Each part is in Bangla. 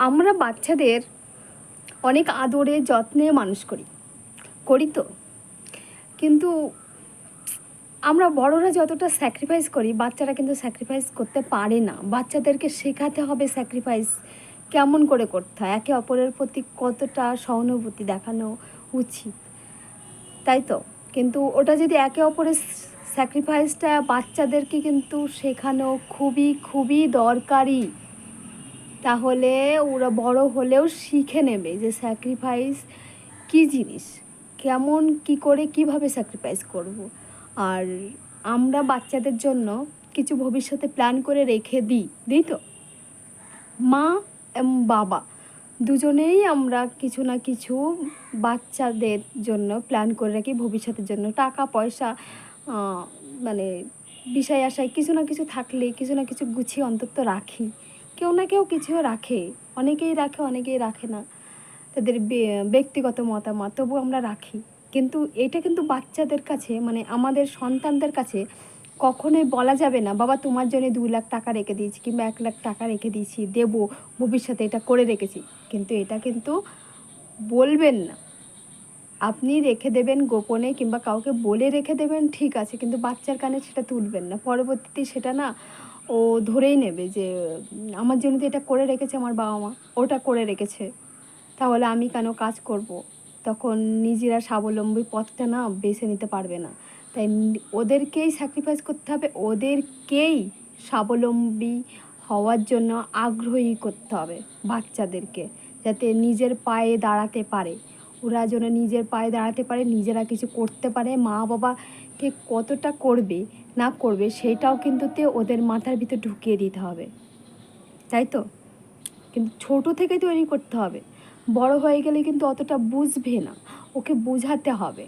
আমরা বাচ্চাদের অনেক আদরে, যত্নে মানুষ করি। করি তো। কিন্তু আমরা বড়রা যতটা স্যাক্রিফাইস করি, বাচ্চারা কিন্তু স্যাক্রিফাইস করতে পারে না। বাচ্চাদেরকে শেখাতে হবে স্যাক্রিফাইস কেমন করে করতে হয়? একে অপরের প্রতি কতটা সহানুভূতি দেখানো উচিত? তাই তো? কিন্তু ওটা যদি একে অপরের স্যাক্রিফাইসটা বাচ্চাদেরকে কিন্তু শেখানো খুবই খুবই দরকারি। তাহলে ওরা বড় হলেও শিখে নেবে যে স্যাক্রিফাইস কী জিনিস? কেমন, কি করে, কীভাবে স্যাক্রিফাইস করব। আর আমরা বাচ্চাদের জন্য কিছু ভবিষ্যতে প্ল্যান করে রেখে দিই দিই তো? মা এবং বাবা দুজনেই আমরা কিছু না কিছু বাচ্চাদের জন্য প্ল্যান করে রাখি, ভবিষ্যতের জন্য টাকা, পয়সা মানে বিষয় আশায় কিছু না কিছু থাকলে কিছু না কিছু গুছিয়ে অন্তত রাখি। কেউ না কেউ কিছু রাখে। অনেকেই রাখে অনেকেই রাখে না। তাদের ব্যক্তিগত মতামত তবু আমরা রাখি। কিন্তু এটা কিন্তু বাচ্চাদের কাছে মানে আমাদের সন্তানদের কাছে কখনোই বলা যাবে না, বাবা, তোমার জন্য দু লাখ টাকা রেখে দিয়েছি কিংবা এক লাখ টাকা রেখে দিয়েছি, দেবো, ভবিষ্যতে এটা করে রেখেছি। কিন্তু এটা কিন্তু বলবেন না। আপনি রেখে দেবেন গোপনে কিংবা কাউকে বলে রেখে দেবেন, ঠিক আছে। কিন্তু বাচ্চার কানে সেটা তুলবেন না। পরবর্তীতে সেটা না ও ধরেই নেবে যে, আমার জন্য তো এটা করে রেখেছে আমার বাবা মা, ওটা করে রেখেছে। তাহলে আমি কেন কাজ করব? তখন নিজেরা স্বাবলম্বী পথটা না বেছে নিতে পারবে না। তাই ওদেরকেই স্যাক্রিফাইস করতে হবে, ওদেরকেই স্বাবলম্বী হওয়ার জন্য আগ্রহী করতে হবে বাচ্চাদেরকে, যাতে নিজের পায়ে দাঁড়াতে পারে। ওরা যেন নিজের পায়ে দাঁড়াতে পারে, নিজেরা কিছু করতে পারে। মা বাবাকে কতটা করবে না করবে সেটাও কিন্তু তে ওদের মাথার ভিতর ঢুকিয়ে দিতে হবে। তাই তো? কিন্তু ছোট থেকে তৈরি করতে হবে। বড় হয়ে গেলে কিন্তু অতটা বুঝবে না। ওকে বোঝাতে হবে।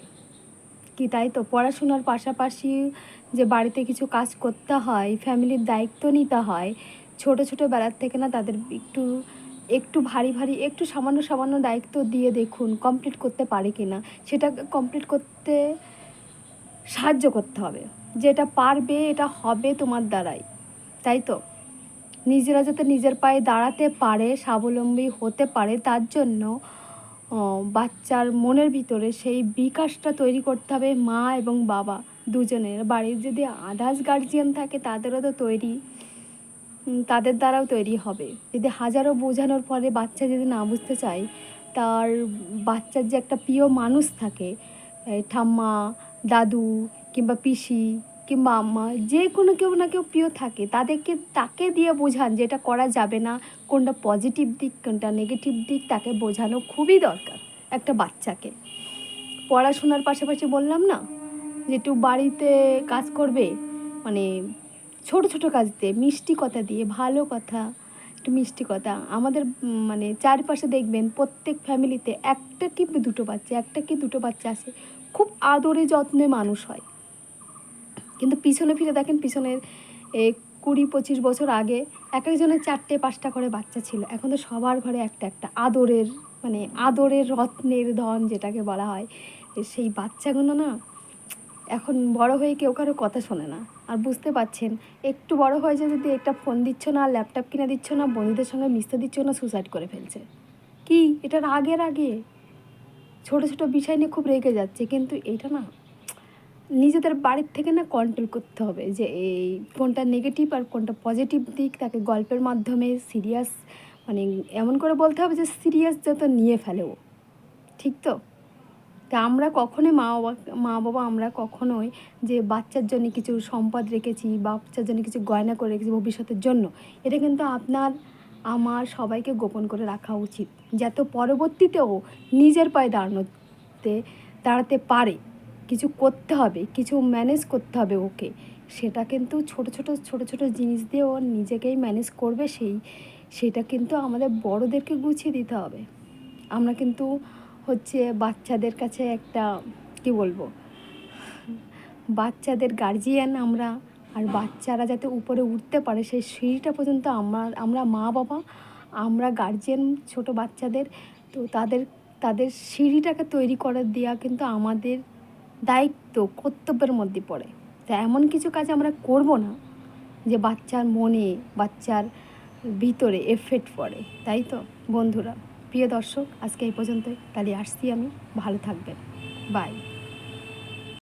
কি তাই তো? পড়াশোনার পাশাপাশি যে বাড়িতে কিছু কাজ করতে হয় ফ্যামিলির দায়িত্ব নিতে হয়, ছোট ছোট বেলার থেকে না তাদের একটু একটু ভারী ভারী, একটু সামান্য সামান্য দায়িত্ব দিয়ে দেখুন কমপ্লিট করতে পারে কি না সেটা কমপ্লিট করতে সাহায্য করতে হবে। যে এটা পারবে, এটা হবে তোমার দ্বারাই। তাই তো? নিজেরা যাতে নিজের পায়ে দাঁড়াতে পারে, স্বাবলম্বী হতে পারে, তার জন্য বাচ্চার মনের ভিতরে সেই বিকাশটা তৈরি করতে হবে মা এবং বাবা দুজনের। বাড়ির যদি আদার্স গার্জিয়ান থাকে, তাদেরও তো তৈরি তাদের দ্বারাও তৈরি হবে। যদি হাজারো বোঝানোর পরে বাচ্চা যদি না বুঝতে চায়, তার বাচ্চার যে একটা প্রিয় মানুষ থাকে ঠাম্মা, দাদু কিংবা পিসি কিংবা আম্মা, যে কোনো কেউ না কেউ প্রিয় থাকে। তাদেরকে তাকে দিয়ে বোঝান যে এটা করা যাবে না, কোনটা পজিটিভ দিক, কোনটা নেগেটিভ দিক, তাকে বোঝানো খুবই দরকার একটা বাচ্চাকে। পড়াশোনার পাশাপাশি বললাম না, যে একটু বাড়িতে কাজ করবে মানে ছোট ছোট কাজ দিয়ে, মিষ্টি কথা দিয়ে, ভালো কথা, একটু মিষ্টি কথা। আমাদের মানে চারপাশে দেখবেন প্রত্যেক ফ্যামিলিতে একটা কি দুটো বাচ্চা, একটা কি দুটো বাচ্চা আছে, খুব আদরে যত্নে মানুষ হয়। কিন্তু পিছনে ফিরে দেখেন পিছনের কুড়ি পঁচিশ বছর আগে এক একজনের চারটে পাঁচটা করে বাচ্চা ছিল। এখন তো সবার ঘরে একটা একটা আদরের মানে আদরের রত্নের ধন যেটাকে বলা হয় সেই বাচ্চাগুলো না, এখন বড় হয়ে কেউ কারও কথা শোনে না। আর বুঝতে পারছেন, একটু বড় হয়ে যে যদি একটা ফোন দিচ্ছ না, ল্যাপটপ কিনে দিচ্ছ না, বন্ধুদের সঙ্গে মিশতে দিচ্ছ না সুসাইড করে ফেলছে। কি? এটার আগের আগে? ছোট ছোট বিষয় নিয়ে খুব রেগে যাচ্ছে। কিন্তু এটা না নিজেদের বাড়ির থেকে না কন্ট্রোল করতে হবে যে এই কোনটা নেগেটিভ আর কোনটা পজিটিভ দিক তাকে গল্পের মাধ্যমে সিরিয়াস মানে এমন করে বলতে হবে যে সিরিয়াস যত নিয়ে ফেলে ও ঠিক তো? তা আমরা কখনোই মা বাবা মা বাবা আমরা কখনোই যে বাচ্চার জন্য কিছু সম্পদ রেখেছি বাচ্চার জন্য কিছু গয়না করে রেখেছি ভবিষ্যতের জন্য, এটা কিন্তু আপনার, আমার সবাইকে গোপন করে রাখা উচিত। যাতে পরবর্তীতেও নিজের পায়ে দাঁড়ানোতে, দাঁড়াতে পারে। কিছু করতে হবে, কিছু ম্যানেজ করতে হবে ওকে। সেটা কিন্তু ছোট ছোট ছোট ছোট জিনিস দিয়ে ও নিজেকেই ম্যানেজ করবে সেই, সেটা কিন্তু আমাদের বড়দেরকে গুছিয়ে দিতে হবে। আমরা কিন্তু হচ্ছে বাচ্চাদের কাছে একটা, কি বলব? বাচ্চাদের গার্জিয়ান আমরা, আর বাচ্চারা যাতে উপরে উঠতে পারে সেই সিঁড়িটা পর্যন্ত আমরা আমরা মা বাবা আমরা গার্জিয়ান ছোট বাচ্চাদের, তো তাদের তাদের সিঁড়িটাকে তৈরি করে দেওয়া কিন্তু আমাদের দায়িত্ব কর্তব্যের মধ্যে পড়ে। তা এমন কিছু কাজ আমরা করব না যে বাচ্চার মনে, বাচ্চার ভিতরে এফেক্ট পড়ে। তাই তো? বন্ধুরা, প্রিয় দর্শক, আজকে এই পর্যন্তই। তাহলে আসছি আমি। ভালো থাকবেন। বাই